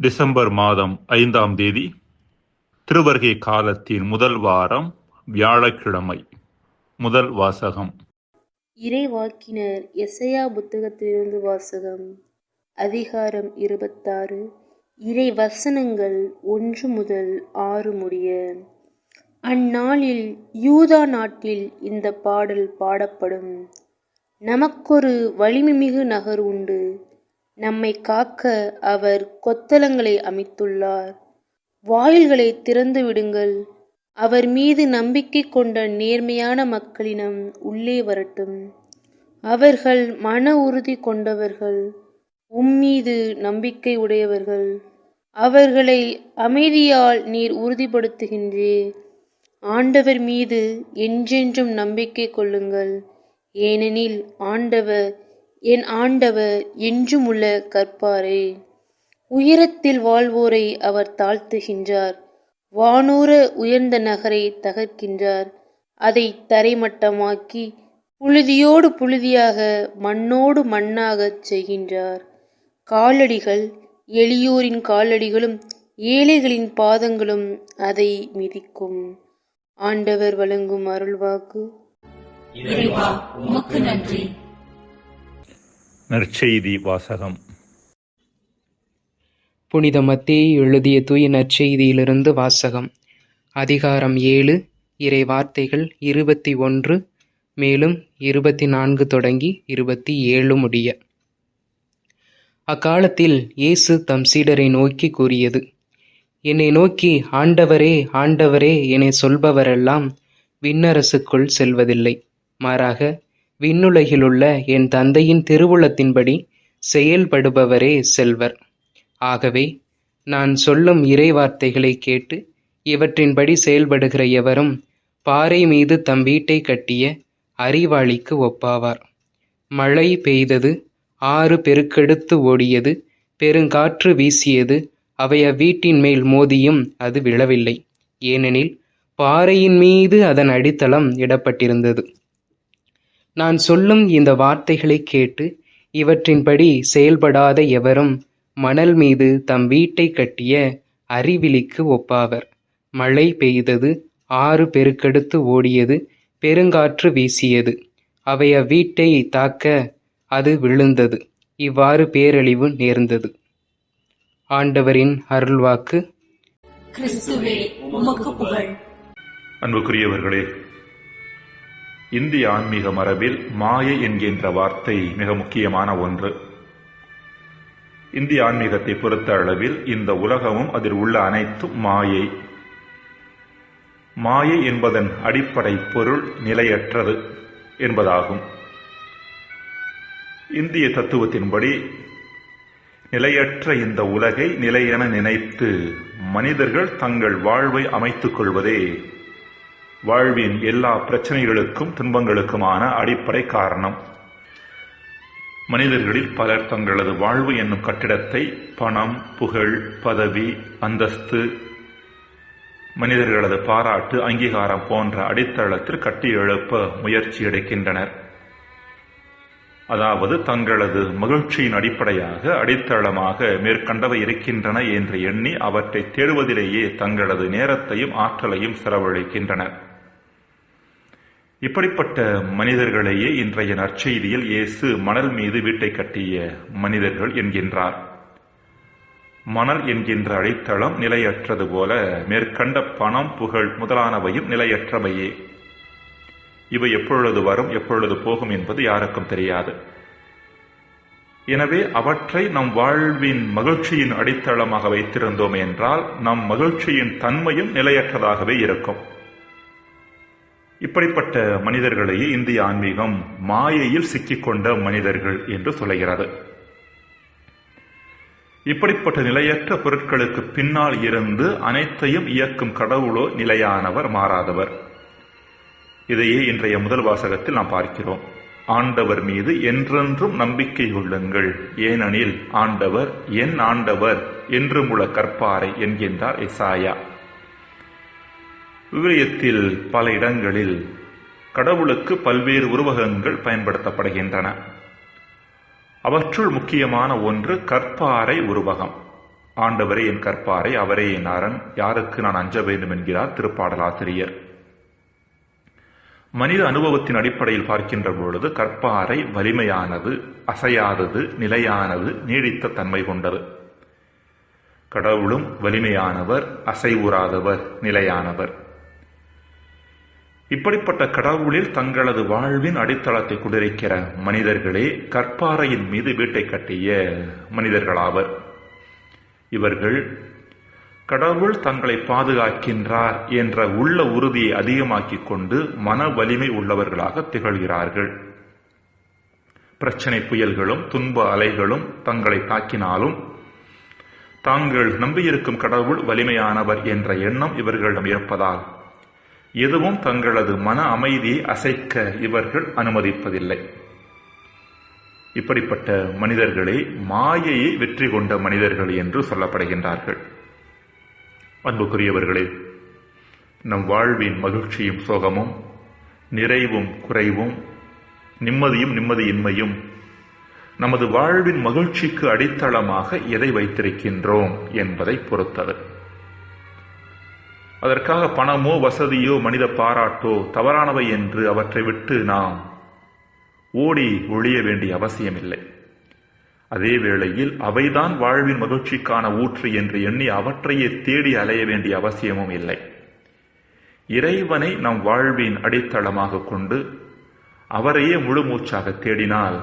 December மாதம் ஐந்தாம் தேதி திருவருகை காலத்தின் முதல் வாரம் வியாழக்கிழமை முதல் வாசகம். இறைவாக்கினர் எசையா புத்தகத்திலிருந்து வாசகம் அதிகாரம் இருபத்தாறு. இறை வசனங்கள் ஒன்று முதல் ஆறு முடிய. அந்நாளில் யூதா நாட்டில் இந்த பாடல் பாடப்படும். நமக்கொரு வலிமைமிகு நகர் உண்டு. நம்மை காக்க அவர் கொத்தளங்களை அமைத்துள்ளார். வாயில்களை திறந்து விடுங்கள். அவர் மீது நம்பிக்கை கொண்ட நேர்மையான மக்களினம் உள்ளே வரட்டும். அவர்கள் மன உறுதி கொண்டவர்கள் உம்மீது நம்பிக்கை உடையவர்கள். அவர்களை அமைதியால் நீர் உறுதிப்படுத்துகின்றீர் ஆண்டவர் மீது என்றென்றும் நம்பிக்கை கொள்ளுங்கள். ஏனெனில் ஆண்டவர் என் ஆண்டவர் என்றும் உள்ள கற்பாரே. உயரத்தில் வாழ்வோரை அவர் தாழ்த்துகின்றார். வானூர உயர்ந்த நகரை தகர்க்கின்றார். அதை தரைமட்டமாக்கி புழுதியோடு புழுதியாக மண்ணோடு மண்ணாகச் செய்கின்றார். காலடிகள் எளியோரின் காலடிகளும் ஏழைகளின் பாதங்களும் அதை மிதிக்கும். ஆண்டவர் வழங்கும் அருள்வாக்கு. நன்றி. நற்செய்தி வாசகம். புனித மத்தேயு எழுதிய தூய நற்செய்தியிலிருந்து வாசகம். அதிகாரம் ஏழு இறை வார்த்தைகள் இருபத்தி ஒன்று மேலும் இருபத்தி நான்கு தொடங்கி இருபத்தி ஏழு முடிய. அக்காலத்தில் இயேசு தம் சீடரை நோக்கி கூறியது என்னை நோக்கி ஆண்டவரே ஆண்டவரே என சொல்பவரெல்லாம் விண்ணரசுக்குள் செல்வதில்லை. மாறாக விண்ணுலகிலுள்ள என் தந்தையின் திருவுளத்தின்படி செயல்படுபவரே செல்வர். ஆகவே நான் சொல்லும் இறைவார்த்தைகளை கேட்டு இவற்றின்படி செயல்படுகிற எவரும் பாறை மீது தம் வீட்டை கட்டிய அறிவாளிக்கு ஒப்பாவார். மழை பெய்தது ஆறு பெருக்கெடுத்து ஓடியது பெருங்காற்று வீசியது அவை அவ்வீட்டின் மேல் மோதியும் அது விழவில்லை. ஏனெனில் பாறையின் மீது அதன் அடித்தளம் இடப்பட்டிருந்தது. நான் சொல்லும் இந்த வார்த்தைகளை கேட்டு இவற்றின்படி செயல்படாத எவரும் மணல் மீது தம் வீட்டை கட்டிய அறிவிலிக்கு ஒப்பாவர். மழை பெய்தது ஆறு பெருக்கெடுத்து ஓடியது பெருங்காற்று வீசியது. அவை அவ்வீட்டை தாக்க அது விழுந்தது இவ்வாறு பேரழிவு நேர்ந்தது. ஆண்டவரின் அருள்வாக்கு. கிறிஸ்துவே உமக்கு புகழ். அன்புக்குரியவர்களே இந்திய ஆன்மீக மரபில் மாயை என்கின்ற வார்த்தை மிக முக்கியமான ஒன்று. இந்திய ஆன்மீகத்தை பொறுத்த அளவில் இந்த உலகமும் அதில் உள்ள அனைத்தும் மாயை. மாயை என்பதன் அடிப்படை பொருள் நிலையற்றது என்பதாகும். இந்திய தத்துவத்தின்படி நிலையற்ற இந்த உலகை நிலையென நினைத்து மனிதர்கள் தங்கள் வாழ்வை அமைத்துக் கொள்வதே வாழ்வின் எல்லா பிரச்சனைகளுக்கும் துன்பங்களுக்குமான அடிப்படை காரணம். மனிதர்களில் பலர் தங்களது வாழ்வு என்னும் கட்டிடத்தை பணம் புகழ் பதவி அந்தஸ்து மனிதர்களது பாராட்டு அங்கீகாரம் போன்ற அடித்தளத்தில் கட்டி எழுப்ப முயற்சி எடுக்கின்றனர். அதாவது தங்களது மகிழ்ச்சியின் அடிப்படையாக அடித்தளமாக மேற்கண்டவை இருக்கின்றன என்று எண்ணி அவற்றை தேடுவதிலேயே தங்களது நேரத்தையும் ஆற்றலையும் செலவழிக்கின்றனர். இப்படிப்பட்ட மனிதர்களையே இன்றைய நற்செய்தியில் இயேசு மணல் மீது வீட்டை கட்டிய மனிதர்கள் என்கின்றார். மணல் என்கின்ற அடித்தளம் நிலையற்றது போல மேற்கண்ட பணம் புகழ் முதலானவையும் நிலையற்றவையே. இவை எப்பொழுது வரும் எப்பொழுது போகும் என்பது யாருக்கும் தெரியாது. எனவே அவற்றை நம் வாழ்வின் மகிழ்ச்சியின் அடித்தளமாக வைத்திருந்தோம் என்றால் நம் மகிழ்ச்சியின் தன்மையும் நிலையற்றதாகவே இருக்கும். இப்படிப்பட்ட மனிதர்களையே இந்திய ஆன்மீகம் மாயையில் சிக்கிக்கொண்ட மனிதர்கள் என்று சொல்கிறது இப்படிப்பட்ட நிலையற்ற பொருட்களுக்கு பின்னால் இருந்து அனைத்தையும் இயக்கும் கடவுளோ நிலையானவர் மாறாதவர். இதையே இன்றைய முதல் வாசகத்தில் நாம் பார்க்கிறோம். ஆண்டவர் மீது என்றென்றும் நம்பிக்கை கொள்ளுங்கள். ஏனெனில் ஆண்டவர் என் ஆண்டவர் என்று முழ கற்பாரை என்கின்றார் இசாயா விவிலியத்தில் பல இடங்களில் கடவுளுக்கு பல்வேறு உருவகங்கள் பயன்படுத்தப்படுகின்றன. அவற்றுள் முக்கியமான ஒன்று கற்பாறை உருவகம். ஆண்டவரே என் கற்பாரை அவரே என் அரண் யாருக்கு நான் அஞ்ச வேண்டும் என்கிறார் திருப்பாடலாசிரியர். மனித அனுபவத்தின் அடிப்படையில் பார்க்கின்ற பொழுது கற்பாறை வலிமையானது அசையாதது நிலையானது நீடித்த தன்மை கொண்டது. கடவுளும் வலிமையானவர் அசைவுறாதவர் நிலையானவர். இப்படிப்பட்ட கடவுளில் தங்களது வாழ்வின் அடித்தளத்தை குடிரைக்கிற மனிதர்களே கற்பாறையின் மீது வீட்டை கட்டிய மனிதர்களாவர். இவர்கள் கடவுள் தங்களை பாதுகாக்கின்றார் என்ற உள்ள உறுதியை அதிகமாக்கிக் கொண்டு மன வலிமை உள்ளவர்களாக திகழ்கிறார்கள். பிரச்சனை புயல்களும் துன்ப அலைகளும் தங்களை தாக்கினாலும் தாங்கள் நம்பியிருக்கும் கடவுள் வலிமையானவர் என்ற எண்ணம் இவர்களிடம் இருப்பதால் எதுவும் தங்களது மன அமைதியை அசைக்க இவர்கள் அனுமதிப்பதில்லை. இப்படிப்பட்ட மனிதர்களே மாயையை வெற்றி கொண்ட மனிதர்கள் என்று சொல்லப்படுகின்றார்கள். அன்புக்குரியவர்களே நம் வாழ்வின் மகிழ்ச்சியும் சோகமும் நிறைவும் குறைவும் நிம்மதியும் நிம்மதியின்மையும் நமது வாழ்வின் மகிழ்ச்சிக்கு அடித்தளமாக எதை வைத்திருக்கின்றோம் என்பதை பொறுத்தது. அதற்காக பணமோ வசதியோ மனித பாராட்டோ தவறானவை என்று அவற்றை விட்டு நாம் ஓடி ஒழிய வேண்டிய அவசியமில்லை. அதே வேளையில் அவைதான் வாழ்வின் மகிழ்ச்சிக்கான ஊற்று என்று எண்ணி அவற்றையே தேடி அலைய வேண்டிய அவசியமும் இல்லை. இறைவனை நம் வாழ்வின் அடித்தளமாக கொண்டு அவரையே முழு மூச்சாக தேடினால்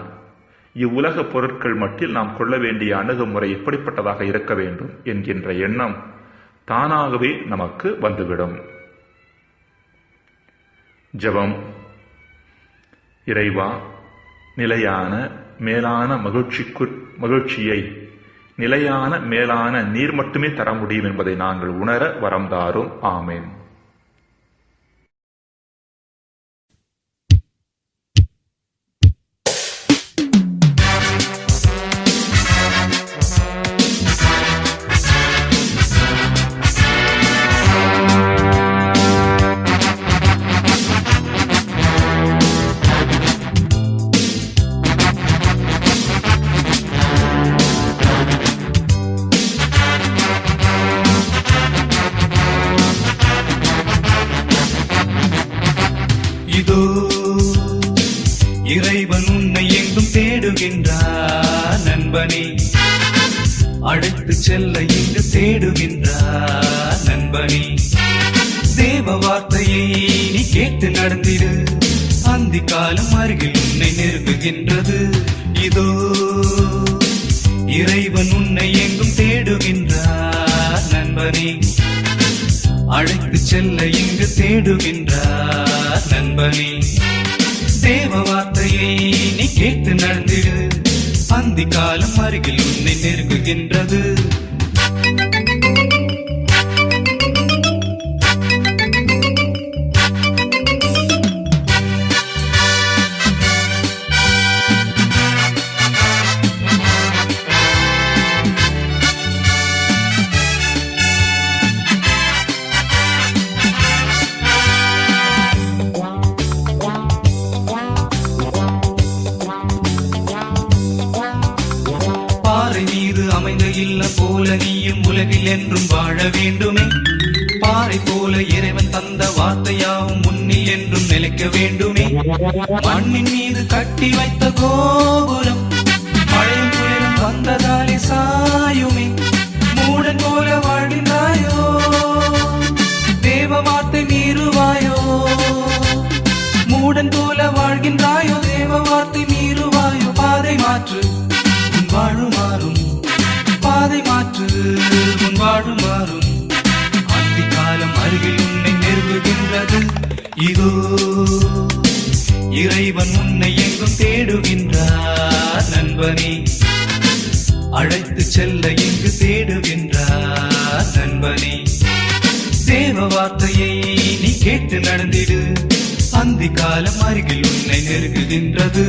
இவ்வுலக பொருட்கள் மட்டில் நாம் கொள்ள வேண்டிய அணுகுமுறை எப்படிப்பட்டதாக இருக்க வேண்டும் என்கின்ற எண்ணம் தானாகவே நமக்கு வந்துவிடும். ஜெபம். இறைவா நிலையான மேலான மகிழ்ச்சிக்கு மகிழ்ச்சியை நிலையான மேலான நீர் மட்டுமே தர முடியும் என்பதை நாங்கள் உணர வரம் தாரும். ஆமேன். அழைத்து செல்ல இங்கு தேடுகின்றார் நண்பனி. தேவ வார்த்தையை நீ கேட்டு நடந்திடு. அந்தி காலம் அருகில் உன்னை நெருங்குகின்றது. இதோ இறைவன் உன்னை எங்கும் தேடுகின்றார் நண்பனே. அழைத்து செல்ல இங்கு தேடுகின்றார் நண்பனே. தேவ வார்த்தையை நீ கேட்டு நடந்திடு. அந்தி காலம் அருகில் உன்னை நெருங்குகின்றது. உலகில் என்றும் வாழ வேண்டுமே. பாறை போல இறைவன் தந்த வார்த்தையாவும் முன்னில் என்றும் நிலைக்க வேண்டுமே. மண்ணின் மீது கட்டி வைத்த கோபுரம் உன் வாழ்வு மாறும். அந்தி காலம் அருகில் உன்னை நெருங்குகின்றது. இதோ இறைவன் உன்னை எங்கும் தேடுகின்றார் நண்பனே. அழைத்து செல்ல இங்கு தேடுகின்றார் நண்பனே. தேவ வார்த்தையை நீ கேட்டு நடந்திடு. அந்தி காலம் அருகில் உன்னை நெருங்குகின்றது.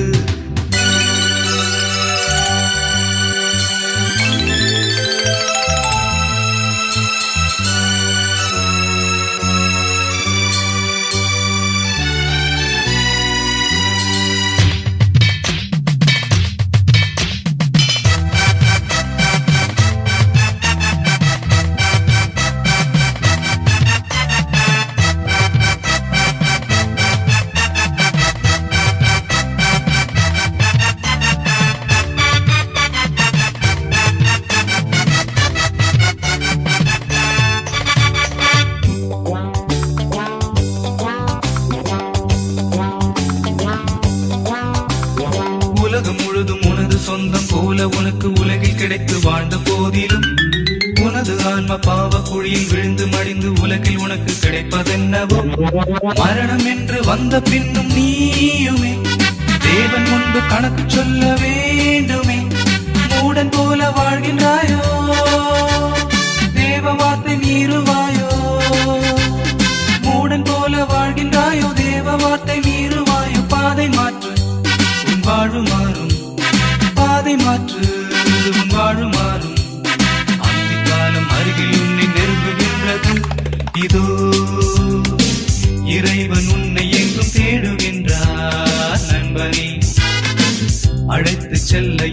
சொந்தம் போல உனக்கு உலகில் கிடைத்து வாழ்ந்த போதிலும் உனது ஆன்ம பாவ குழியில் விழுந்து மடிந்து உலகில் உனக்கு கிடைப்பதென்னவோ? மரணம் என்று வந்த பின்னும் நீயுமே தேவன் முன்பு கணக்கு சொல்ல வேண்டுமே. மூடன் போல வாழ்கின்றார் உன்னை எங்கும் தேடுகின்றார் நண்பனே. அழைத்து செல்ல